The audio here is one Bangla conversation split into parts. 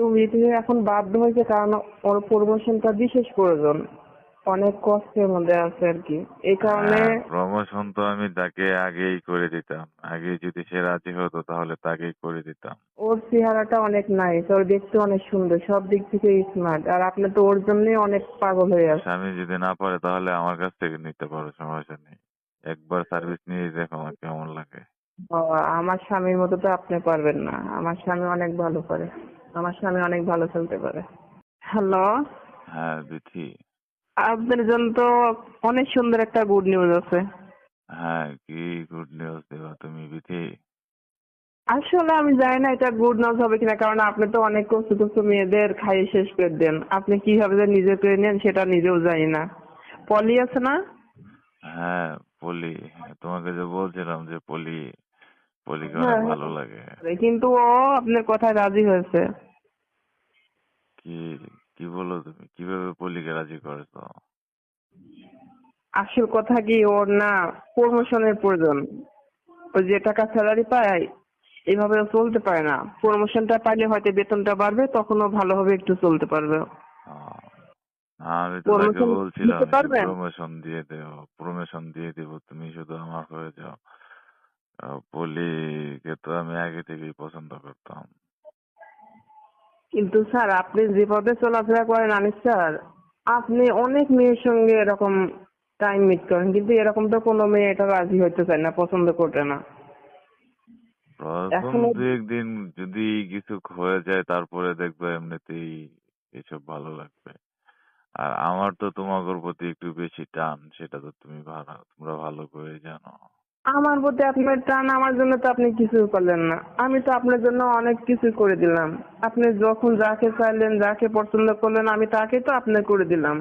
তুমি এখন বাধ্য হয়েছে কারণ ওর প্রমোশনটা বিশেষ প্রয়োজন। অনেক কষ্টের মধ্যে আছে আর কি। এই কারণে প্রমোশন তো আমি তাকে আগেই করে দিতাম। আগে যদি সে রাজি হতো তাহলে তাকেই করে দিতাম। ওর চেহারাটা অনেক নাইস ওর দেখতে অনেক সুন্দর সব দিক থেকে স্মার্ট আর আপনি তো ওর জন্যই অনেক পাগল হয়ে আছে স্বামী যদি না পারে তাহলে আমার কাছ থেকে নিতে পারো সমস্যা নেই। একবার সার্ভিস নিয়ে দেখো আমার কেমন লাগে। আমার স্বামীর মতো তো আপনি পারবেন না। আমার স্বামী অনেক ভালো করে। আমার স্বামী অনেক ভালো চলতে পারে। হ্যালো হ্যাঁ বিথি আপনার জন্য তো অনেক সুন্দর একটা গুড নিউজ আছে। হ্যাঁ কি গুড নিউজ দেবা তুমি বিথি আসলে আমি জানি না এটা গুড নিউজ হবে কিনা কারণ আপনি তো অনেক কষ্ট কষ্ট মেয়েদের খাইয়ে শেষ করে দেন। আপনি কীভাবে যে নিজে করে নেন সেটা নিজেও জানি না। পলি আছে না? হ্যাঁ পলি। তোমাকে যে বলছিলাম যে পলি। হ্যাঁ, অনেক হ্যাঁ। ভালো লাগে। কিন্তু ও আপনার কথায় রাজি হয়েছে। কি কি বলো তুমি? কীভাবে পলিকে রাজি করেছ আসল কথা কি ওর না প্রমোশনের প্রয়োজন। ও যে টাকা স্যালারি পায় এইভাবে ও চলতে পারে না। প্রমোশনটা পাইলে হয়তো বেতনটা বাড়বে তখন ও ভালোভাবে একটু চলতে পারবে। আমি তো তাকে Promotion বলছিলাম প্রমোশন দিয়ে দেও প্রমোশন দিয়ে দেবো তুমি শুধু আমার হয়ে যাও। পলিকে তো আমি আগে থেকেই পছন্দ করতাম। কিন্তু স্যার আপনি যেভাবে চলাফেরা করেন আনিস স্যার আপনি অনেক মেয়ের সঙ্গে এরকম টাইম মিট করেন কিন্তু এরকম তো কোনো মেয়ে এটা রাজি হইতে চায় না পছন্দ করতে না। প্রথম দু একদিন যদি কিছু হয়ে যায় তারপরে দেখবে এমনিতেই এসব ভালো লাগবে। আর আমার তো তোমাদের প্রতি একটু বেশি টান সেটা তো তুমি ভালো তোমরা ভালো করে জানো। আমার প্রতি আপনার টান আমার জন্য তো আপনি কিছু করলেন না। আমি তো আপনার জন্য অনেক কিছু করে দিলাম। আপনি যখন যাকে চাইলেন যাকে পছন্দ করলেন আমি তাকে তো আপনার করে দিলাম।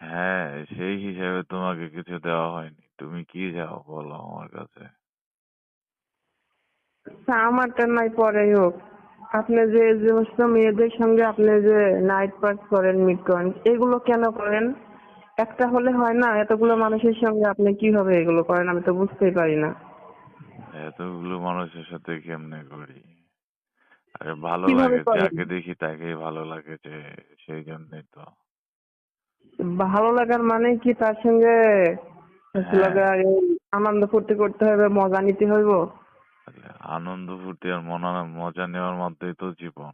হ্যাঁ সেই হিসাবে তোমাকে কিছু দেওয়া হয়নি। তুমি কি যাও বলো আমার কাছে? তা আমারটা নাই পরেই হোক। আপনি যে যে সমস্ত মেয়েদের সঙ্গে আপনি যে নাইট পাস করেন মিট করেন এগুলো কেন করেন? একটা হলে হয় না এতগুলো মানুষের সঙ্গে আপনি কীভাবে এগুলো করেন? আমি তো বুঝতেই পারি না। এতগুলো মানুষের সাথে কেমনে করি? আরে ভালো লাগে যাকে দেখি তাকেই ভালো লাগে যে সেই জন্যই তো। ভালো লাগার মানে কি? তার সঙ্গে আনন্দ ফুর্তি করতে হবে মজা নিতে হইব। আনন্দ ফুর্তি আর মনা মজা নেওয়ার মধ্যেই তো জীবন।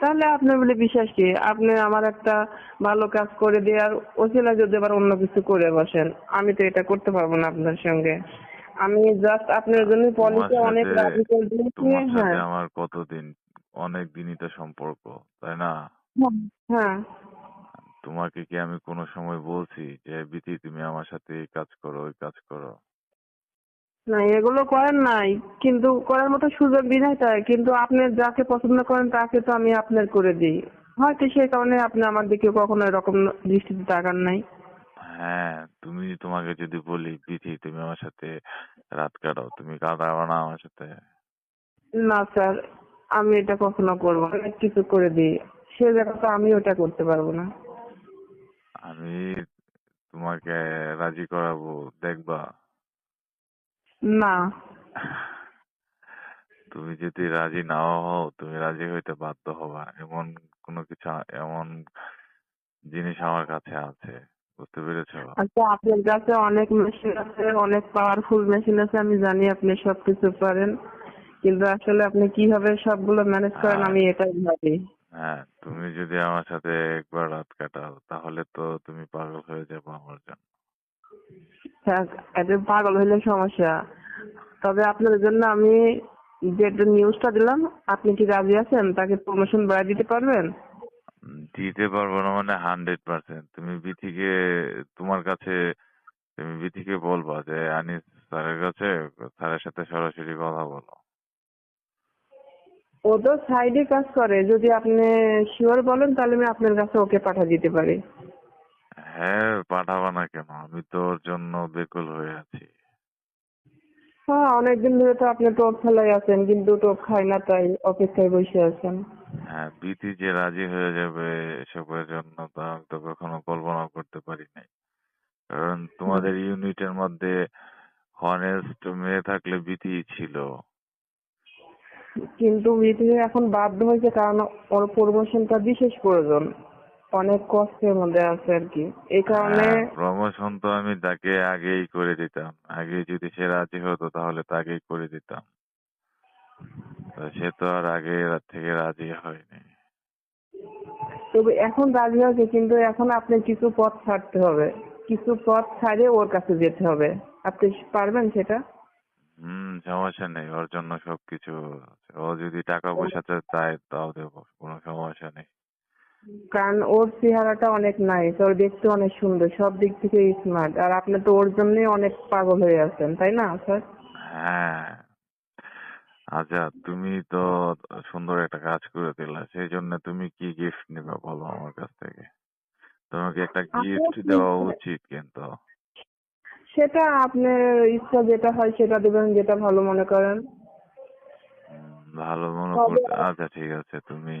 তাহলে আপনার বলে বিশ্বাস কি? আপনি আমার একটা ভালো কাজ করে দেওয়ার ওসিলা যদি আবার অন্য কিছু করে বসেন আমি তো এটা করতে পারব না আপনার সঙ্গে। আমি জাস্ট আপনার জন্য পলিসি অনেক রাজি করে দিয়েছি হ্যাঁ। আমার কতদিন অনেক দিনই তো সম্পর্ক তাই না? হ্যাঁ। তোমাকে কি আমি কোনো সময় বলছি যে বিথি তুমি আমার সাথে এই কাজ করো ওই কাজ করো? না এগুলো করেন নাই। কিন্তু করার মতো সুযোগ তাই। কিন্তু আপনি যাকে পছন্দ করেন তাকে তো আমি আপনার করে দিই। হয়তো সেই কারণে আপনি আমার দিকে কখনো এরকম দৃষ্টিতে তাকান নাই। হ্যাঁ তুমি তোমাকে যদি বলি বিথি তুমি আমার সাথে রাত কাটাও। তুমি কাটাবো না আমার সাথে। না স্যার আমি এটা কখনো করব না। অনেক কিছু করে দিই। সে জায়গা তো আমি ওটা করতে পারব না। আমি তোমাকে রাজি করাবো। দেখবা না। তুমি যদি রাজি নাও হও তুমি রাজি হইতে বাধ্য হবা। এমন কোনো কিছু এমন জিনিস আমার কাছে আছে বুঝতে পেরেছ? আচ্ছা আপনার কাছে অনেক মেশিন আছে অনেক পাওয়ারফুল মেশিন আছে আমি জানি আপনি সবকিছু পারেন। কিন্তু আসলে আপনি কীভাবে সবগুলো ম্যানেজ করেন আমি এটাই ভাবি। হ্যাঁ তুমি যদি আমার সাথে একবার রাত কাটাও তাহলে তো তুমি পাগল হয়ে যাবে আমার জন্য। থাক, এটা পাগল হইলে সমস্যা। তবে আপনার জন্য আমি যে নিউজটা দিলাম আপনি কি রাজি আছেন? তাকে প্রমোশন বাড়িয়ে দিতে পারবেন? দিতে পারব না মানে হান্ড্রেড পার্সেন্ট তুমি বিথিকে তোমার কাছে তুমি বিথিকে বলবা যে আনিস স্যারের কাছে স্যারের সাথে সরাসরি কথা বলো। ও তো সাইডে কাজ করে। যদি আপনি শিওর বলেন তাহলে আমি আপনার কাছে ওকে পাঠিয়ে দিতে পারি। হ্যাঁ পাঠাবা না কেন? আমি জন্য বেকুল হয়ে আছি। হ্যাঁ অনেকদিন ধরে তো আপনি টোপ ফেলাই আছেন কিন্তু টোপ খাই না তাই অপেক্ষায় বসে আছেন। হ্যাঁ যে রাজি হয়ে যাবে এসবের জন্য তো আমি তো কখনো কল্পনা করতে পারি নাই। কারণ তোমাদের ইউনিটের মধ্যে হনেস্ট মেয়ে থাকলে বিতি ছিল। কিন্তু বিধি এখন বাধ্য হয়েছে কারণ ওর প্রমোশনটা বিশেষ প্রয়োজন। অনেক কষ্টের মধ্যে আছে আর কি। এই কারণে প্রমোশন তো আমি তাকে আগেই করে দিতাম। আগে যদি সে রাজি হতো তাহলে তাকেই করে দিতাম। সে তো আর আগে থেকে রাজি হয়নি। তবে এখন রাজি হয়েছে কিন্তু এখন আপনি কিছু পথ ছাড়তে হবে। কিছু পথ ছাড়ে ওর কাছে যেতে হবে। আপনি পারবেন সেটা? হুম সমস্যা নেই ওর জন্য সবকিছু ও যদি টাকা পয়সা চায় তাও দেবো কোনো সমস্যা নেই। কারণ ওর চেহারাটা অনেক নাইস ওর দেখতে অনেক সুন্দর সব দিক থেকে স্মার্ট আর আপনি তো ওর জন্যই অনেক পাগল হয়ে আছেন তাই না স্যার? হ্যাঁ। আচ্ছা তুমি তো সুন্দর একটা কাজ করে দিলা সেই জন্য তুমি কি গিফট নেবে বলো আমার কাছ থেকে? তোমাকে একটা গিফট দেওয়া উচিত কিন্তু। সেটা আপনার ইচ্ছা যেটা হয় সেটা দেবেন যেটা ভালো মনে করেন। ভালো মনে করতে আচ্ছা ঠিক আছে তুমি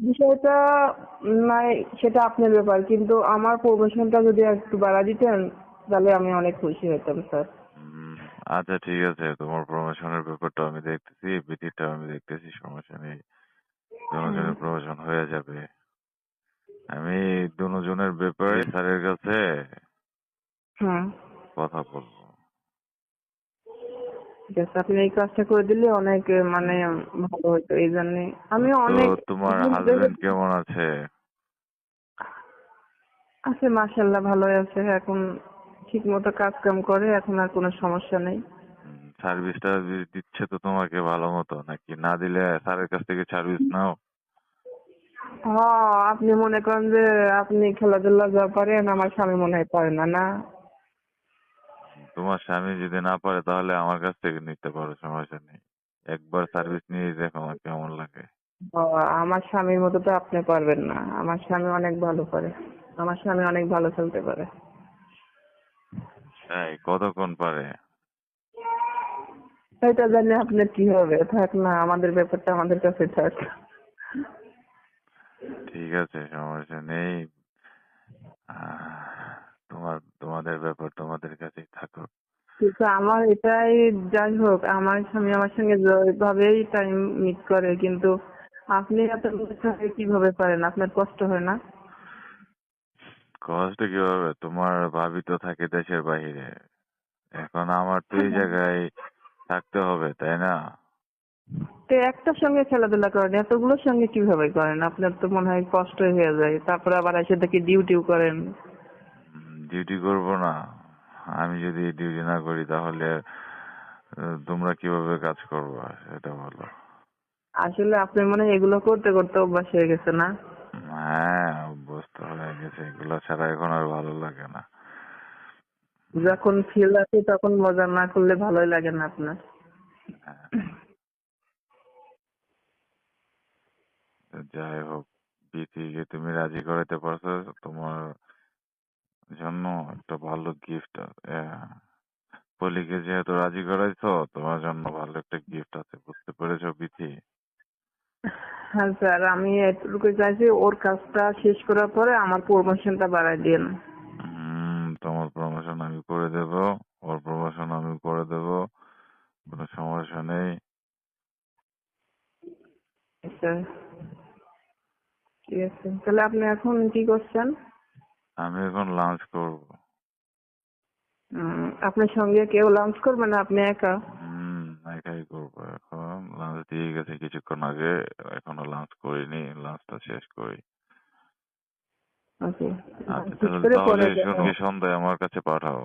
বিষয়টা নাই সেটা আপনার ব্যাপার কিন্তু আমার প্রমোশনটা যদি একটু বাড়া দিতেন তাহলে আমি অনেক খুশি হতাম স্যার। আচ্ছা ঠিক আছে তোমার প্রমোশনের ব্যাপারটা আমি দেখতেছি বিটিটা আমি দেখতেছি সমস্যা নেই। দুজনের প্রমোশন হয়ে যাবে। আমি দুজনের ব্যাপারে স্যারের কাছে হ্যাঁ। কথা বলব। ঠিক আছে আপনি এই কাজটা করে দিলে অনেক মানে ভালো হতো এই জন্য আমি অনেক তোমার হাজবেন্ড কেমন আছে? আছে মাশাল্লাহ ভালোই আছে এখন ঠিক মতো কাজ কাম করে এখন আর কোনো সমস্যা নেই। সার্ভিসটা দিচ্ছে তো তোমাকে ভালো মতো নাকি না দিলে স্যারের কাছ থেকে সার্ভিস নাও? হ্যাঁ আপনি মনে করেন যে আপনি খেলাধুলা যা পারেন আমার স্বামী মনে হয় পারে না না? তোমার স্বামী যদি না পারে তাহলে আমার কাছ থেকে নিতে পারো সমস্যা নেই। একবার সার্ভিস নিয়ে দেখো আমার কেমন লাগে। আমার স্বামীর মতো তো আপনি পারবেন না। আমার স্বামী অনেক ভালো পারে। আমার স্বামী অনেক ভালো চলতে পারে। তাই কতক্ষণ পারে? এটা জানি আপনার কি হবে? থাক না আমাদের ব্যাপারটা আমাদের কাছে থাক। ঠিক আছে সমস্যা নেই। তোমার তোমাদের ব্যাপার তোমাদের কাছেই থাকুক। কিন্তু আমার এটাই যাই হোক আমার স্বামী আমার সঙ্গে যেভাবেই টাইম মিট করে কিন্তু আপনি এত কীভাবে পারেন? আপনার কষ্ট হয় না? কষ্ট কীভাবে? তোমার ভাবি তো থাকে দেশের বাইরে এখন আমার তো এই জায়গায় থাকতে হবে তাই না? তো একটার সঙ্গে খেলাধুলা করেন এতগুলোর সঙ্গে কীভাবে করেন? আপনার তো মনে হয় কষ্ট হয়ে যায়। তারপরে আবার এসে দেখি ডিউটিও করেন। ডিউটি করব না আমি যদি ডিউটি না করি তাহলে তোমরা কীভাবে কাজ করবে? সেটা বলো আসলে আপনি মনে এগুলো করতে করতে অভ্যাস হয়ে গেছে না? হ্যাঁ অভ্যস্ত হয়ে গেছে। এগুলো ছাড়া এখন আর ভালো লাগে না। যখন ফিল আছে তখন মজা না করলে ভালোই লাগে না আপনার। হ্যাঁ। যাই হোক বিথিকে তুমি রাজি করাতে পারছ? তোমার জন্য একটা ভালো গিফট পলিকে যেহেতু রাজি করাইছো তোমার জন্য ভালো একটা গিফট আছে বুঝতে পেরেছ বিথি? হ্যাঁ স্যার আমি এতটুকু চাইছি ওর কাজটা শেষ করার পরে আমার প্রমোশনটা বাড়াই দিন তোমার প্রমোশন আমি করে দেব ওর প্রমোশন আমি করে দেব কোনো সমস্যা নেই। আচ্ছা। ঠিক আছে তাহলে আপনি এখন কি করছেন? আমি এখন লাঞ্চ করব। আপনার সঙ্গে কেউ লাঞ্চ করবে না? আপনি একা? হুম একাই করব এখন। লাঞ্চ দিয়ে গেছে কিছুক্ষণ আগে এখনও লাঞ্চ করিনি লাঞ্চটা শেষ করি। আচ্ছা তাহলে সন্ধ্যায় আমার কাছে পাঠাও।